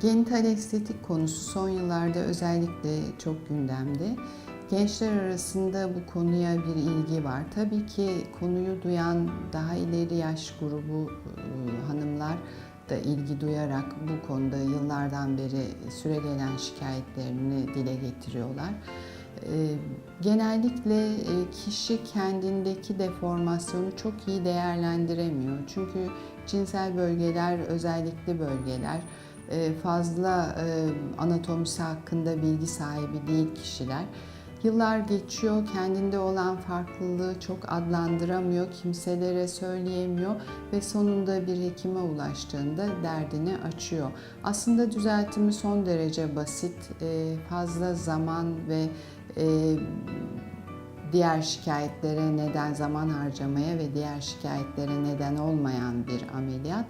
Genital estetik konusu son yıllarda özellikle çok gündemde. Gençler arasında bu konuya bir ilgi var. Tabii ki konuyu duyan daha ileri yaş grubu e, hanımlar da ilgi duyarak bu konuda yıllardan beri süregelen şikayetlerini dile getiriyorlar. Genellikle e, kişi kendindeki deformasyonu çok iyi değerlendiremiyor. Çünkü cinsel bölgeler özellikle bölgeler fazla e, anatomisi hakkında bilgi sahibi değil kişiler. Yıllar geçiyor, kendinde olan farklılığı çok adlandıramıyor, kimselere söyleyemiyor ve sonunda bir hekime ulaştığında derdini açıyor. Aslında düzeltimi son derece basit, e, fazla zaman ve e, diğer şikayetlere neden zaman harcamaya ve diğer şikayetlere neden olmayan bir ameliyat.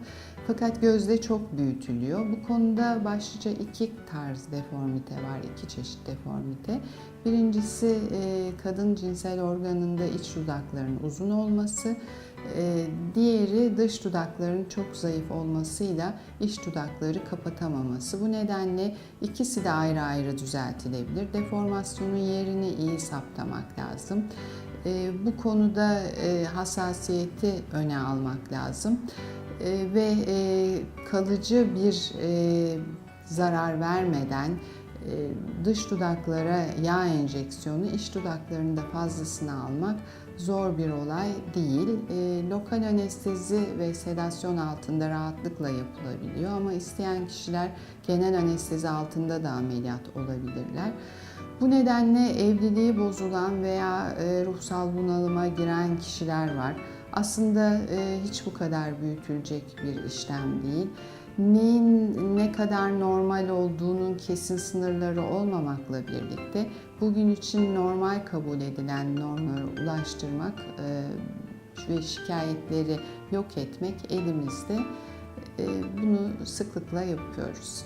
Fakat gözde çok büyütülüyor. Bu konuda başlıca iki tarz deformite var, iki çeşit deformite. Birincisi e, kadın cinsel organında iç dudakların uzun olması, e, diğeri dış dudakların çok zayıf olmasıyla iç dudakları kapatamaması. Bu nedenle ikisi de ayrı ayrı düzeltilebilir. Deformasyonun yerini iyi saptamak lazım. E, bu konuda hassasiyeti öne almak lazım ve kalıcı bir zarar vermeden dış dudaklara yağ enjeksiyonu, iç dudaklarında fazlasını almak zor bir olay değil. Lokal anestezi ve sedasyon altında rahatlıkla yapılabiliyor ama isteyen kişiler genel anestezi altında da ameliyat olabilirler. Bu nedenle evliliği bozulan veya ruhsal bunalıma giren kişiler var. Aslında hiç bu kadar büyütülecek bir işlem değil neyin ne kadar normal olduğunun kesin sınırları olmamakla birlikte bugün için normal kabul edilen normlara ulaştırmak ve şikayetleri yok etmek elimizde. Bunu sıklıkla yapıyoruz.